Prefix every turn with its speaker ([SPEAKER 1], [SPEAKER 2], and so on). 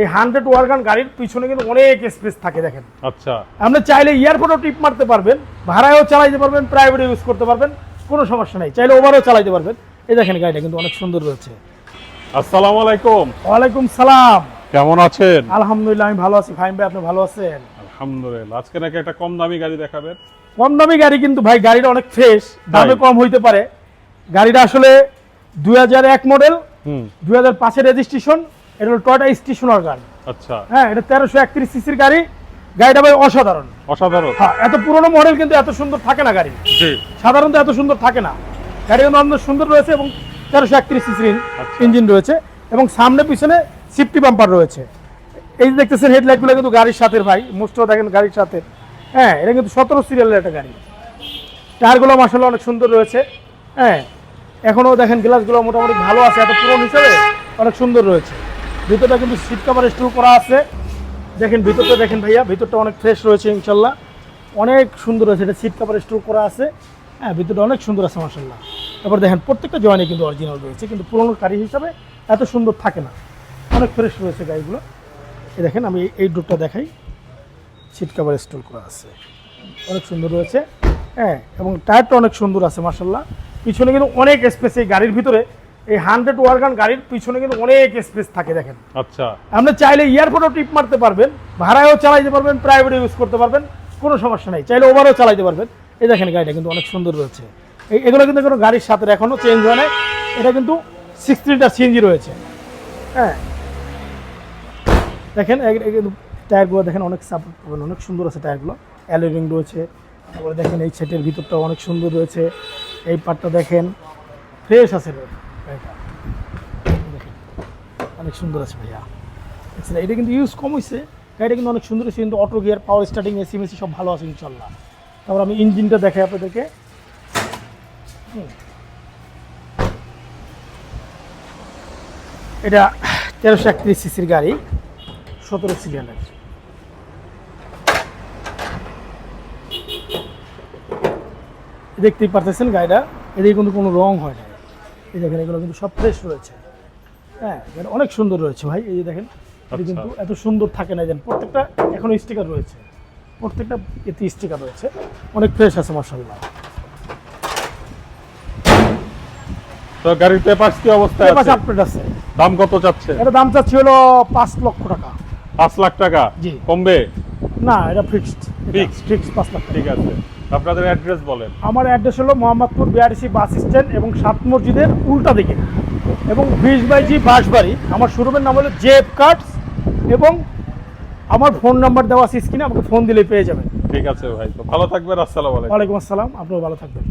[SPEAKER 1] এই hundred wagon গাড়ির পিছনে কিন্তু অনেক স্পেস থাকে দেখেন।
[SPEAKER 2] আচ্ছা।
[SPEAKER 1] আপনি চাইলে এয়ারপোর্টও টিপ মারতে পারবেন ভাড়ায়ও চালাইতে পারবেন প্রাইভেট ইউজ করতে পারবেন কোনো সমস্যা নেই। চাইলে ওভারও চালাইতে পারবেন। এই দেখেন গাড়িটা কিন্তু অনেক সুন্দর রয়েছে।
[SPEAKER 2] আসসালামু আলাইকুম।
[SPEAKER 1] ওয়ালাইকুম সালাম।
[SPEAKER 2] কেমন আছেন?
[SPEAKER 1] আলহামদুলিল্লাহ আমি ভালো আছি। ফাইম ভাই আপনি ভালো আছেন?
[SPEAKER 2] আলহামদুলিল্লাহ। আজকে নাকি একটা কম দামি গাড়ি দেখাবেন?
[SPEAKER 1] কম দামি গাড়ি কিন্তু ভাই গাড়িটা অনেক ফ্রেশ দামে কম হইতে পারে। গাড়িটা আসলে দুই এক মডেল
[SPEAKER 2] হুম।
[SPEAKER 1] দুই হাজার পাঁচের রেজিস্ট্রেশন এটা হলো টয়টা স্টেশনার গাড়ি।
[SPEAKER 2] আচ্ছা।
[SPEAKER 1] হ্যাঁ এটা তেরোশো একত্রিশ সিসির গাড়ি। গাড়িটা ভাই অসাধারণ।
[SPEAKER 2] অসাধারণ।
[SPEAKER 1] হ্যাঁ এত পুরনো মডেল কিন্তু এত সুন্দর থাকে না গাড়ি।
[SPEAKER 2] জি।
[SPEAKER 1] সাধারণত এত সুন্দর থাকে না। গাড়ি কিন্তু অনেক সুন্দর রয়েছে এবং তেরোশো একত্রিশ সিসির
[SPEAKER 2] আচ্ছা।
[SPEAKER 1] ইঞ্জিন রয়েছে এবং সামনে পিছনে সিফটি বাম্পার রয়েছে। এই যে দেখতেছেন হেডলাইটগুলো কিন্তু গাড়ির সাথে ভাই মোস্টও দেখেন গাড়ির সাথে। হ্যাঁ এটা কিন্তু সতেরো সিরিয়ালের একটা গাড়ি। টায়ারগুলো মাসাল অনেক সুন্দর রয়েছে। হ্যাঁ এখনও দেখেন গ্লাসগুলো মোটামুটি ভালো আছে এত পুরনো হিসাবে অনেক সুন্দর রয়েছে। ভিতরটা কিন্তু সিট কাভার স্টোর করা আছে। দেখেন ভিতরটা, দেখেন ভাইয়া, ভিতরটা অনেক ফ্রেশ রয়েছে ইনশাল্লাহ। অনেক সুন্দর আছে এটা সিট কাভার স্টোর করা আছে। হ্যাঁ ভিতরটা অনেক সুন্দর আছে মাসাল্লাহ এবার দেখেন, প্রত্যেকটা জয়েনে কিন্তু অরিজিনাল রয়েছে, কিন্তু পুরনো গাড়ি হিসাবে এত সুন্দর থাকে না। অনেক ফ্রেশ রয়েছে গাড়িগুলো। এই দেখেন, আমি এই- ডোরটা দেখাই। সিট কাভার স্টোর করা আছে। অনেক সুন্দর রয়েছে। হ্যাঁ এবং টায়ারটা অনেক সুন্দর আছে মাসাল্লাহ পিছনে কিন্তু অনেক স্পেস এই গাড়ির ভিতরে এই হান্ড্রেড ওয়ার্গান গাড়ির পিছনে কিন্তু অনেক স্পেস থাকে দেখেন।
[SPEAKER 2] আচ্ছা।
[SPEAKER 1] আপনি চাইলে এয়ারপোর্টও টিপ মারতে পারবেন ভাড়ায়ও চালাইতে পারবেন প্রাইভেট ইউজ করতে পারবেন কোনো সমস্যা নেই। চাইলে ওভারও চালাইতে পারবেন। এই দেখেন গাড়িটা কিন্তু অনেক সুন্দর রয়েছে। এই এগুলো কিন্তু কোনো গাড়ির সাথে এখনও চেঞ্জ হয় নাই। এটা কিন্তু সিক্স লিটার সিএনজি রয়েছে। হ্যাঁ। দেখেন টায়ারগুলো দেখেন অনেক সাপোর্ট পাবেন অনেক সুন্দর আছে টায়ারগুলো। অ্যালোরিং রয়েছে। তারপরে দেখেন এই সেটের ভিতরটা অনেক সুন্দর রয়েছে। এই পার্টটা দেখেন ফ্রেশ আছে। গাড়িটা অনেক সুন্দর আছে ভাইয়া। দেখছেন এটা কিন্তু ইউজ কম হয়েছে গাড়িটা কিন্তু অনেক সুন্দর হয়েছে কিন্তু auto gear power starting AC Messi সব ভালো আছে ইনশাল্লাহ তারপর আমি ইঞ্জিনটা দেখাই আপনাদেরকে। এটা তেরোশো একত্রিশ সিসির গাড়ি, সতেরো সিরিয়ালের। দেখতেই পারতেছেন গাড়িটা। এদিকে কিন্তু কোনো রং হয় না এই দেখেন এগুলো কিন্তু সব ফ্রেশ রয়েছে। হ্যাঁ অনেক সুন্দর রয়েছে ভাই এই যে দেখেন এটা
[SPEAKER 2] আচ্ছা।
[SPEAKER 1] কিন্তু এত সুন্দর থাকে না যেন প্রত্যেকটা এখনও স্টিকার রয়েছে। প্রত্যেকটা এতে স্টিকার রয়েছে। অনেক ফ্রেশ আছে মার্শাল্লাহ
[SPEAKER 2] তো গাড়ির পেপারস কি অবস্থায়
[SPEAKER 1] পাশে
[SPEAKER 2] আছে?
[SPEAKER 1] আপডেট আছে।
[SPEAKER 2] দাম কত চাচ্ছে?
[SPEAKER 1] এটা দাম চাচ্ছি হলো পাঁচ লক্ষ টাকা।
[SPEAKER 2] পাঁচ লাখ টাকা?
[SPEAKER 1] জি।
[SPEAKER 2] কমবে?
[SPEAKER 1] না এটা ফিক্সড
[SPEAKER 2] Fixed?
[SPEAKER 1] ফিক্সড পাঁচ লাখ
[SPEAKER 2] ঠিক আছে। আপনাদের অ্যাড্রেস বলেন।
[SPEAKER 1] আমার অ্যাড্রেস হলো মোহাম্মদপুর বিআরসি বাস স্ট্যান্ড এবং সাত মসজিদের উল্টা দিকে। এবং বিশ বাইজি বাঁশবাড়ি। আমার শোরুমের নাম হলো জেফ কার্ডস এবং আমার ফোন নাম্বার দেওয়া আছে স্ক্রিনে আমাকে ফোন দিলেই পেয়ে যাবেন।
[SPEAKER 2] ঠিক আছে ভাই তো ভালো থাকবেন আসসালামু আলাইকুম।
[SPEAKER 1] ওয়ালাইকুম আসসালাম আপনিও ভালো থাকবেন।